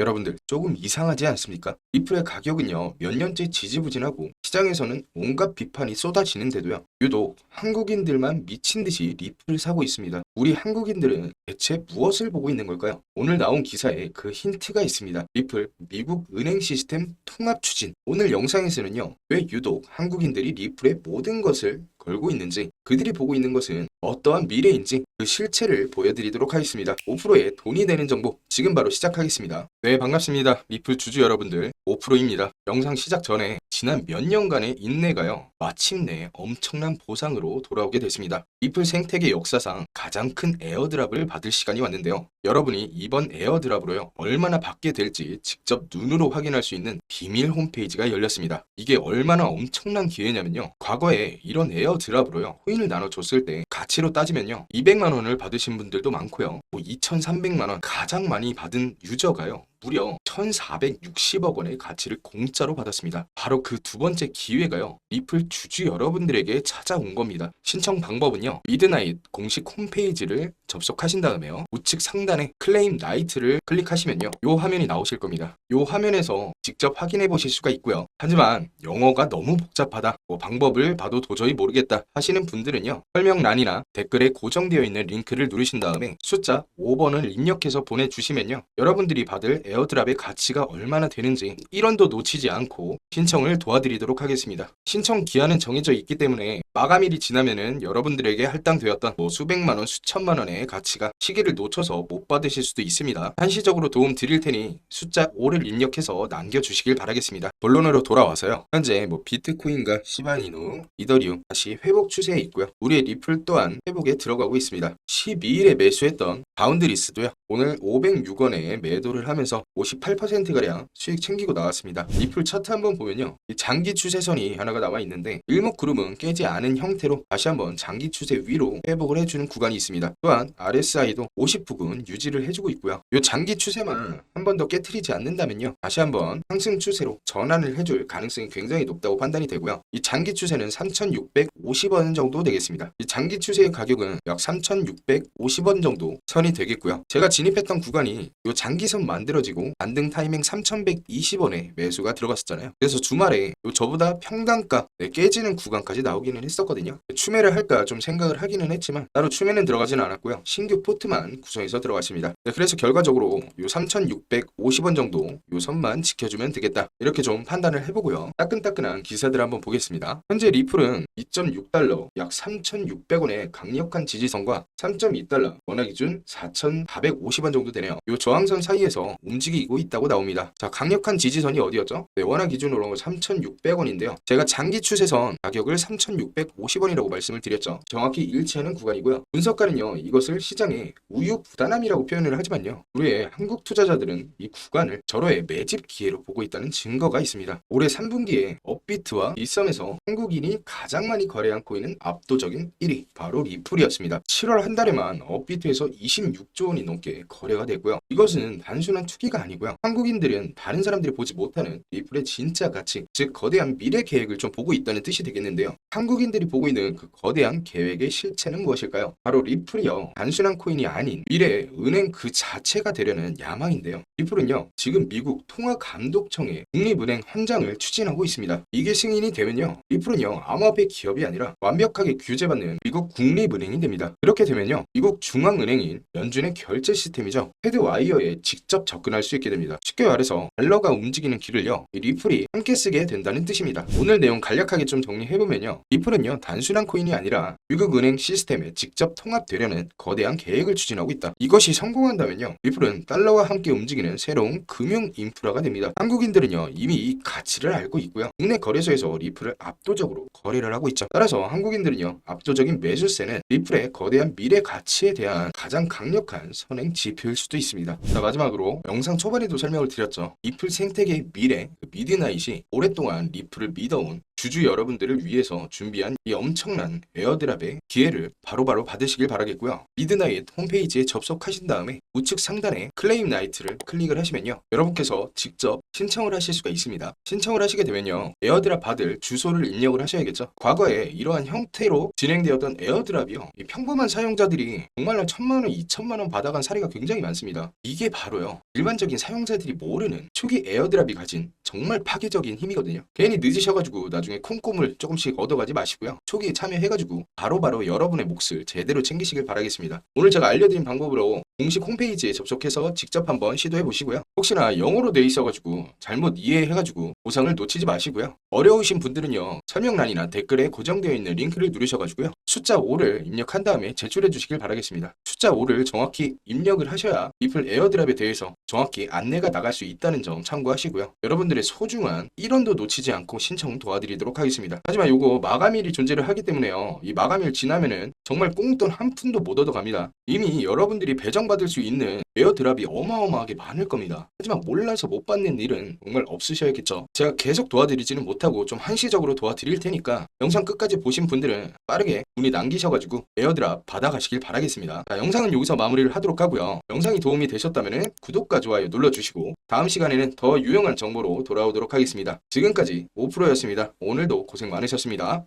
여러분들 조금 이상하지 않습니까? 리플의 가격은요 몇 년째 지지부진하고 시장에서는 온갖 비판이 쏟아지는데도요 유독 한국인들만 미친 듯이 리플을 사고 있습니다. 우리 한국인들은 대체 무엇을 보고 있는 걸까요? 오늘 나온 기사에 그 힌트가 있습니다. 리플 미국 은행 시스템 통합 추진. 오늘 영상에서는요 왜 유독 한국인들이 리플의 모든 것을 걸고 있는지 그들이 보고 있는 것은 어떠한 미래인지 그 실체를 보여드리도록 하겠습니다. 5%에 돈이 되는 정보 지금 바로 시작하겠습니다. 네 반갑습니다. 리플 주주 여러분들 5%입니다. 영상 시작 전에 지난 몇 년간의 인내가요 마침내 엄청난 보상으로 돌아오게 됐습니다. 리플 생태계 역사상 가장 큰 에어드랍을 받을 시간이 왔는데요. 여러분이 이번 에어드랍으로요 얼마나 받게 될지 직접 눈으로 확인할 수 있는 비밀 홈페이지가 열렸습니다. 이게 얼마나 엄청난 기회냐면요. 과거에 이런 에어 드랍으로요 코인을 나눠줬을 때 가치로 따지면요 200만 원을 받으신 분들도 많고요. 뭐 2,300만 원 가장 많이 받은 유저가요. 무려 1,460억 원의 가치를 공짜로 받았습니다. 바로 그 두 번째 기회가요. 리플 주주 여러분들에게 찾아온 겁니다. 신청 방법은요. 미드나잇 공식 홈페이지를 접속하신 다음에요. 우측 상단에 클레임 나이트를 클릭하시면요. 요 화면이 나오실 겁니다. 요 화면에서 직접 확인해 보실 수가 있고요. 하지만 영어가 너무 복잡하다. 뭐 방법을 봐도 도저히 모르겠다 하시는 분들은요. 설명란이나 댓글에 고정되어 있는 링크를 누르신 다음에 숫자 5번을 입력해서 보내주시면요. 여러분들이 받을 에어드랍의 가치가 얼마나 되는지 1원도 놓치지 않고 신청을 도와드리도록 하겠습니다. 신청 기한은 정해져 있기 때문에 마감일이 지나면은 여러분들에게 할당되었던 뭐 수백만 원, 수천만 원의 가치가 시기를 놓쳐서 못 받으실 수도 있습니다. 한시적으로 도움 드릴 테니 숫자 5를 입력해서 남겨주시길 바라겠습니다. 본론으로 돌아와서요. 현재 뭐 비트코인과 시바이누, 이더리움 다시 회복 추세에 있고요. 우리의 리플 또한 회복에 들어가고 있습니다. 12일에 매수했던 바운드리스도요. 오늘 506원에 매도를 하면서 58%가량 수익 챙기고 나왔습니다. 리플 차트 한번 보면요. 이 장기 추세선이 하나가 나와 있는데 일목구름은 깨지 않은 형태로 다시 한번 장기 추세 위로 회복을 해주는 구간이 있습니다. 또한 RSI도 50 부근 유지를 해주고 있고요. 이 장기 추세만 한 번 더 깨트리지 않는다면요. 다시 한번 상승 추세로 전환을 해줄 가능성이 굉장히 높다고 판단이 되고요. 이 장기 추세는 3,650원 정도 되겠습니다. 이 장기 추세의 가격은 약 3,650원 정도 선이 되겠고요. 제가 진입했던 구간이 이 장기선 만들어 지고 반등 타이밍 3,120원에 매수가 들어갔었잖아요. 그래서 주말에 요 저보다 평단가 네, 깨지는 구간까지 나오기는 했었거든요. 추매를 할까 좀 생각을 하기는 했지만 따로 추매는 들어가지는 않았고요. 신규 포트만 구성해서 들어갔습니다. 네, 그래서 결과적으로 요 3,650원 정도 요 선만 지켜주면 되겠다. 이렇게 좀 판단을 해보고요. 따끈따끈한 기사들 한번 보겠습니다. 현재 리플은 2.6달러 약 3,600원의 강력한 지지선과 3.2달러 원화 기준 4,450원 정도 되네요. 요 저항선 사이에서 움직이고 있다고 나옵니다. 자, 강력한 지지선이 어디였죠? 네, 원화 기준으로 3,600원인데요. 제가 장기 추세선 가격을 3,650원이라고 말씀을 드렸죠. 정확히 일치하는 구간이고요. 분석가는요, 이것을 시장의 우유 부단함이라고 표현을 하지만요. 우리의 한국 투자자들은 이 구간을 절호의 매집 기회로 보고 있다는 증거가 있습니다. 올해 3분기에 업비트와 이썸에서 한국인이 가장 많이 거래한 코인은 압도적인 1위, 바로 리플이었습니다. 7월 한 달에만 업비트에서 26조 원이 넘게 거래가 되고요. 이것은 단순한 투기 가 아니고요. 한국인들은 다른 사람들이 보지 못하는 리플의 진짜 가치, 즉 거대한 미래 계획을 좀 보고 있다는 뜻이 되겠는데요. 한국인들이 보고 있는 그 거대한 계획의 실체는 무엇일까요? 바로 리플이요. 단순한 코인이 아닌 미래의 은행 그 자체가 되려는 야망인데요. 리플은요. 지금 미국 통화감독청의 국립은행 헌장을 추진하고 있습니다. 이게 승인이 되면요. 리플은요. 암호화폐 기업이 아니라 완벽하게 규제받는 미국 국립은행이 됩니다. 그렇게 되면요. 미국 중앙은행인 연준의 결제 시스템이죠. 헤드와이어에 직접 접근할 수 있게 됩니다. 쉽게 말해서 달러가 움직이는 길을요. 이 리플이 함께 쓰게 된다는 뜻입니다. 오늘 내용 간략하게 좀 정리해보면요. 리플은요. 단순한 코인이 아니라 미국 은행 시스템에 직접 통합되려는 거대한 계획을 추진하고 있다. 이것이 성공한다면요. 리플은 달러와 함께 움직이는 새로운 금융 인프라가 됩니다. 한국인들은요. 이미 이 가치를 알고 있고요. 국내 거래소에서 리플을 압도적으로 거래를 하고 있죠. 따라서 한국인들은요. 압도적인 매수세는 리플의 거대한 미래 가치에 대한 가장 강력한 선행 지표일 수도 있습니다. 자 마지막으로 영상 초반에도 설명을 드렸죠. 리플 생태계의 미래 그 미드나잇이 오랫동안 리플을 믿어온 주주 여러분들을 위해서 준비한 이 엄청난 에어드랍의 기회를 바로 바로 받으시길 바라겠고요. 미드나잇 홈페이지에 접속하신 다음에 우측 상단에 클레임 나이트를 클릭을 하시면요. 여러분께서 직접 신청을 하실 수가 있습니다. 신청을 하시게 되면요. 에어드랍 받을 주소를 입력을 하셔야겠죠. 과거에 이러한 형태로 진행되었던 에어드랍이요. 이 평범한 사용자들이 정말로 천만 원, 이천만 원 받아간 사례가 굉장히 많습니다. 이게 바로요. 일반적인 사용자들이 모르는 초기 에어드랍이 가진 정말 파괴적인 힘이거든요. 괜히 늦으셔가지고 나중에 콩고물 조금씩 얻어가지 마시고요. 초기에 참여해가지고 바로 바로 여러분의 몫을 제대로 챙기시길 바라겠습니다. 오늘 제가 알려드린 방법으로 공식 홈페이지에 접속해서 직접 한번 시도해 보시고요. 혹시나 영어로 돼 있어가지고 잘못 이해해가지고 보상을 놓치지 마시고요. 어려우신 분들은요 설명란이나 댓글에 고정되어 있는 링크를 누르셔가지고요 숫자 5를 입력한 다음에 제출해 주시길 바라겠습니다. 숫자 5를 정확히 입력을 하셔야 리플 에어드랍에 대해서 정확히 안내가 나갈 수 있다는 점 참고하시고요. 여러분들의 소중한 1원도 놓치지 않고 신청 도와드리도록 하겠습니다. 하지만 요거 마감일이 존재를 하기 때문에요. 이 마감일 지나면은 정말 꽁돈 한 푼도 못 얻어갑니다. 이미 여러분들이 배정받을 수 있는 에어드랍이 어마어마하게 많을 겁니다. 하지만 몰라서 못 받는 일은 정말 없으셔야겠죠. 제가 계속 도와드리지는 못하고 좀 한시적으로 도와드릴 테니까 영상 끝까지 보신 분들은 빠르게 문의 남기셔가지고 에어드랍 받아가시길 바라겠습니다. 자, 영상은 여기서 마무리를 하도록 하고요. 영상이 도움이 되셨다면 구독과 좋아요 눌러주시고 다음 시간에는 더 유용한 정보로 돌아오도록 하겠습니다. 지금까지 오프로였습니다. 오늘도 고생 많으셨습니다.